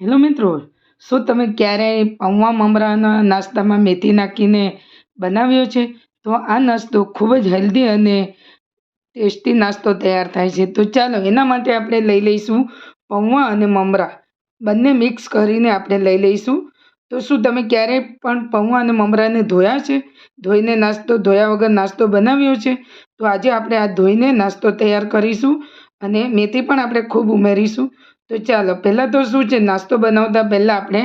Hello મિત્રો, શું તમે ક્યારેય પૌવા મમરાના નાસ્તામાં મેથી નાખીને બનાવ્યો છે? તો આ નાસ્તો ખૂબ જ હેલ્ધી અને ટેસ્ટી નાસ્તો તૈયાર થાય છે. તો ચાલો એના માટે આપણે લઈ લઈશું પૌવા અને મમરા. બંને મિક્સ કરીને આપણે લઈ લઈશું. તો શું તમે ક્યારેય પણ પૌવા અને મમરાને ધોયા છે? ધોઈને નાસ્તો, ધોયા વગર નાસ્તો બનાવ્યો છે? તો આજે આપણે આ ધોઈને નાસ્તો તૈયાર કરીશું અને મેથી પણ આપણે ખૂબ ઉમેરીશું. તો ચાલો, પહેલાં તો શું છે? નાસ્તો બનાવતા પહેલાં આપણે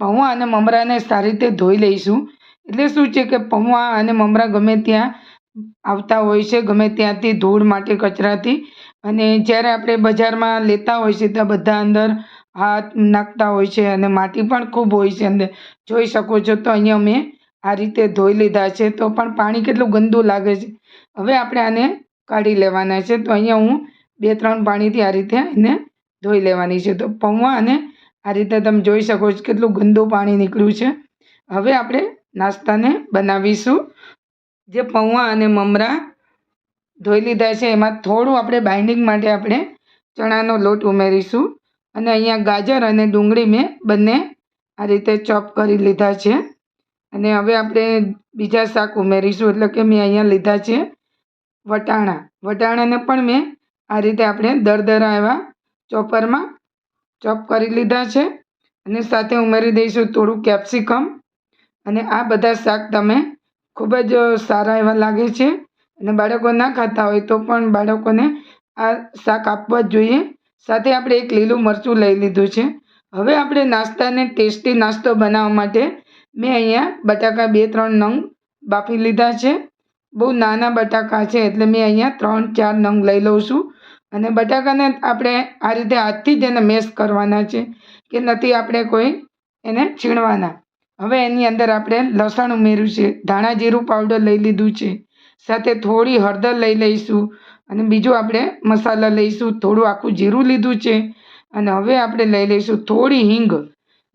પૌવા અને મમરાને સારી રીતે ધોઈ લઈશું. એટલે શું છે કે પૌવા અને મમરા ગમે ત્યાં આવતા હોય છે, ગમે ત્યાંથી ધૂળ માટી કચરાથી. અને જ્યારે આપણે બજારમાં લેતા હોય છે, ત્યાં બધા અંદર હાથ નાખતા હોય છે અને માટી પણ ખૂબ હોય છે. અંદર જોઈ શકો છો તો અહીંયા મેં આ રીતે ધોઈ લીધા છે. તો પણ પાણી કેટલું ગંદુ લાગે છે? હવે આપણે આને કાઢી લેવાના છે. તો અહીંયા હું બે ત્રણ પાણીથી આ રીતે એને ધોઈ લેવાની છે તો પૌવા અને આ રીતે તમે જોઈ શકો છો કેટલું ગંદુ પાણી નીકળ્યું છે. હવે આપણે નાસ્તાને બનાવીશું. જે પૌવા અને મમરા ધોઈ લીધા છે, એમાં થોડું આપણે બાઇન્ડિંગ માટે આપણે ચણાનો લોટ ઉમેરીશું અને અહીંયા ગાજર અને ડુંગળી મેં બંને આ રીતે ચોપ કરી લીધા છે. અને હવે આપણે બીજા શાક ઉમેરીશું, એટલે કે મેં અહીંયા લીધા છે વટાણા. વટાણાને પણ મેં આ રીતે આપણે દરદરા એવા ચોપરમાં ચોપ કરી લીધા છે અને સાથે ઉમેરી દઈશું થોડું કેપ્સિકમ અને આ બધા શાક તમે ખૂબ જ સારા એવા લાગે છે. અને બાળકો ના ખાતા હોય તો પણ બાળકોને આ શાક આપવા જ જોઈએ. સાથે આપણે એક લીલું મરચું લઈ લીધું છે. હવે આપણે નાસ્તાને ટેસ્ટી નાસ્તો બનાવવા માટે મેં અહીંયા બટાકા બે ત્રણ નંગ બાફી લીધા છે. બહુ નાના બટાકા છે એટલે મેં અહીંયા ત્રણ ચાર નંગ લઈ લઉં છું. અને બટાકાને આપણે આ રીતે હાથથી જ એને મેશ કરવાના છે કે નથી આપણે કોઈ એને છીણવાના. હવે એની અંદર આપણે લસણ ઉમેર્યું છે, ધાણા જીરું પાવડર લઈ લીધું છે, સાથે થોડી હળદર લઈ લઈશું અને બીજું આપણે મસાલા લઈશું, થોડું આખું જીરું લીધું છે અને હવે આપણે લઈ લઈશું થોડી હિંગ.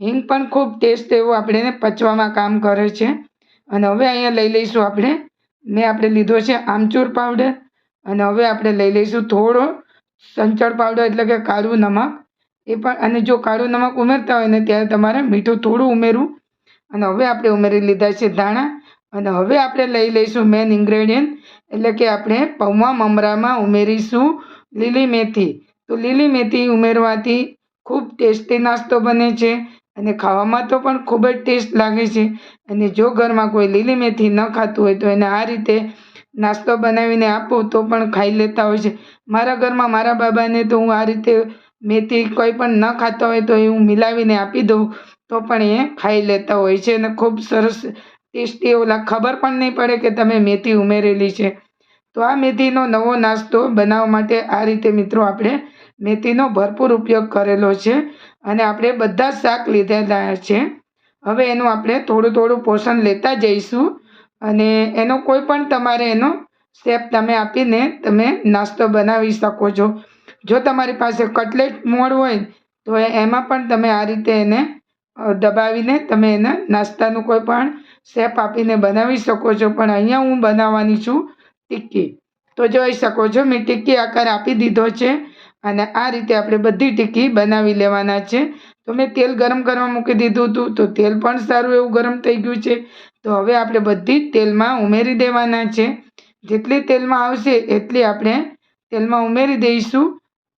હિંગ પણ ખૂબ ટેસ્ટ એવો આપણે પચવામાં કામ કરે છે અને હવે અહીંયા લઈ લઈશું આપણે, મેં આપણે લીધો છે આમચૂર પાવડર અને હવે આપણે લઈ લઈશું થોડો સંચળ પાવડર એટલે કે કાળું નમક. એ પણ અને જો કાળું નમક ઉમેરતા હોય ને ત્યારે તમારે મીઠું થોડું ઉમેરવું. અને હવે આપણે ઉમેરી લીધા છે ધાણા. અને હવે આપણે લઈ લઈશું મેન ઇન્ગ્રેડિયન્ટ એટલે કે આપણે પૌવા મમરામાં ઉમેરીશું લીલી મેથી. તો લીલી મેથી ઉમેરવાથી ખૂબ ટેસ્ટી નાસ્તો બને છે અને ખાવામાં તો પણ ખૂબ જ ટેસ્ટ લાગે છે. અને જો ઘરમાં કોઈ લીલી મેથી ન ખાતું હોય તો એને આ રીતે નાસ્તો બનાવીને આપું તો પણ ખાઈ લેતા હોય છે. મારા ઘરમાં મારા બાબાને તો હું આ રીતે મેથી કોઈ પણ ન ખાતા હોય તો એ હું મિલાવીને આપી દઉં તો પણ એ ખાઈ લેતા હોય છે અને ખૂબ સરસ ટેસ્ટી ઓલા ખબર પણ નહીં પડે કે તમે મેથી ઉમેરેલી છે. તો આ મેથીનો નવો નાસ્તો બનાવવા માટે આ રીતે મિત્રો આપણે મેથીનો ભરપૂર ઉપયોગ કરેલો છે અને આપણે બધા શાક લીધેલા છે. હવે એનું આપણે થોડું થોડું પોષણ લેતા જઈશું. અને એનો કોઈ પણ તમારે એનો સ્ટેપ તમે આપીને તમે નાસ્તો બનાવી શકો છો. જો તમારી પાસે કટલેટ મોડ હોય, તો એમાં પણ તમે આ રીતે એને દબાવીને તમે એને નાસ્તાનું કોઈ પણ શેપ આપીને બનાવી શકો છો. પણ અહીંયા હું બનાવવાની છું ટિક્કી. તો જોઈ શકો છો, મેં ટિક્કી આકાર આપી દીધો છે અને આ રીતે આપણે બધી ટિક્કી બનાવી લેવાના છે. તો મેં તેલ ગરમ કરવા મૂકી દીધું હતું, તો તેલ પણ સારું એવું ગરમ થઈ ગયું છે. તો હવે આપણે બધી તેલમાં ઉમેરી દેવાના છે. જેટલી તેલમાં આવશે એટલી આપણે તેલમાં ઉમેરી દઈશું.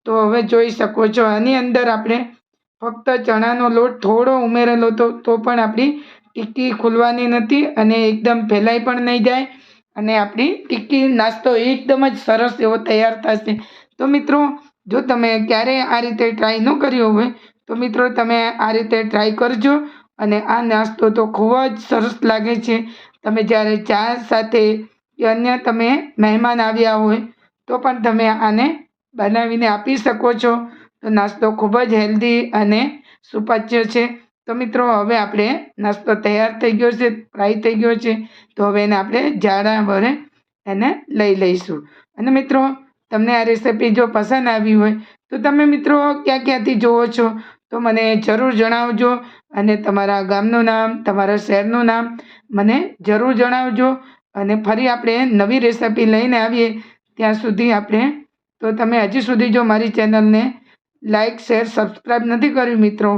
તો હવે જોઈ શકો છો, આની અંદર આપણે ફક્ત ચણાનો લોટ થોડો ઉમેરેલો તો તો પણ આપણી ટિક્કી ખુલવાની નથી અને એકદમ ફેલાઈ પણ નહીં જાય અને આપણી ટીક્કી નાસ્તો એકદમ જ સરસ એવો તૈયાર થશે. તો મિત્રો, જો તમે ક્યારેય આ રીતે ટ્રાય ન કર્યો હોય, તો મિત્રો તમે આ રીતે ટ્રાય કરજો. અને આ નાસ્તો તો ખૂબ જ સરસ લાગે છે. તમે જ્યારે ચા સાથે કે અન્ય તમે મહેમાન આવ્યા હોય, તો પણ તમે આને બનાવીને આપી શકો છો. તો નાસ્તો ખૂબ જ હેલ્ધી અને સુપાચ્ય છે. તો મિત્રો, હવે આપણે નાસ્તો તૈયાર થઈ ગયો છે, ફ્રાય થઈ ગયો છે. તો હવે એને આપણે જાડા વડે એને લઈ લઈશું. અને મિત્રો, તમને આ રેસીપી જો પસંદ આવી હોય, તો તમે મિત્રો ક્યાં ક્યાંથી જુઓ છો? તો મને જરૂર જણાવજો અને તમારા ગામનું નામ, તમારા શહેરનું નામ મને જરૂર જણાવજો. અને ફરી આપણે નવી રેસિપી લઈને આવીએ ત્યાં સુધી આપણે, તો તમે હજી સુધી જો મારી ચેનલને લાઇક શેર સબસ્ક્રાઈબ નથી કર્યું મિત્રો,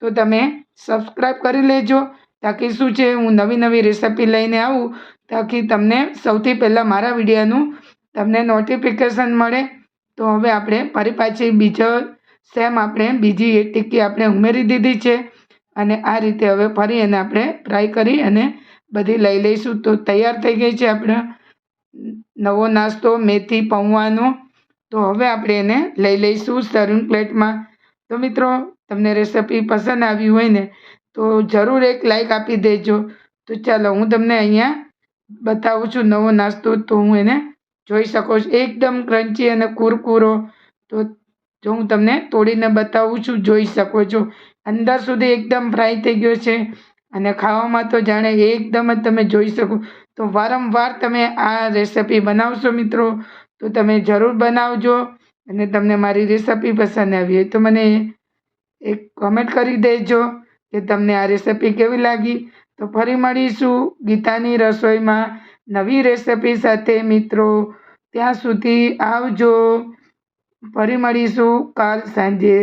તો તમે સબસ્ક્રાઈબ કરી લેજો તાકી શું છે, હું નવી નવી રેસિપી લઈને આવું તાકી તમને સૌથી પહેલાં મારા વિડીયોનું તમને નોટિફિકેશન મળે. તો હવે આપણે ફરી પાછી બીજો સેમ આપણે બીજી એક ટીકી આપણે ઉમેરી દીધી છે. અને આ રીતે હવે ફરી એને આપણે ફ્રાય કરી અને બધી લઈ લઈશું. તો તૈયાર થઈ ગઈ છે આપણે નવો નાસ્તો, મેથી પૌવાનો તો હવે આપણે એને લઈ લઈશું સર્વિંગ પ્લેટમાં. તો મિત્રો, તમને રેસિપી પસંદ આવી હોય ને, તો જરૂર એક લાઈક આપી દેજો. તો ચાલો, હું તમને અહીંયા બતાવું છું નવો નાસ્તો. તો હું એને જોઈ શકો છો. એકદમ ક્રન્ચી અને કુરકુરો. તો જો હું તમને તોડીને બતાવું છું, જોઈ શકો છો. અંદર સુધી એકદમ ફ્રાય થઈ ગયો છે અને ખાવામાં તો જાણે એકદમ જ તમે જોઈ શકો. તો વારંવાર તમે આ રેસિપી બનાવશો મિત્રો, તો તમે જરૂર બનાવજો અને તમને મારી રેસિપી પસંદ આવી હોય તો મને એક કમેન્ટ કરી દેજો કે તમને આ રેસિપી કેવી લાગી. તો ફરી મળીશું ગીતાની રસોઈમાં નવી રેસિપી સાથે મિત્રો. ત્યાં સુધી આવજો. ફરી મળીશું કાલ સાંજે.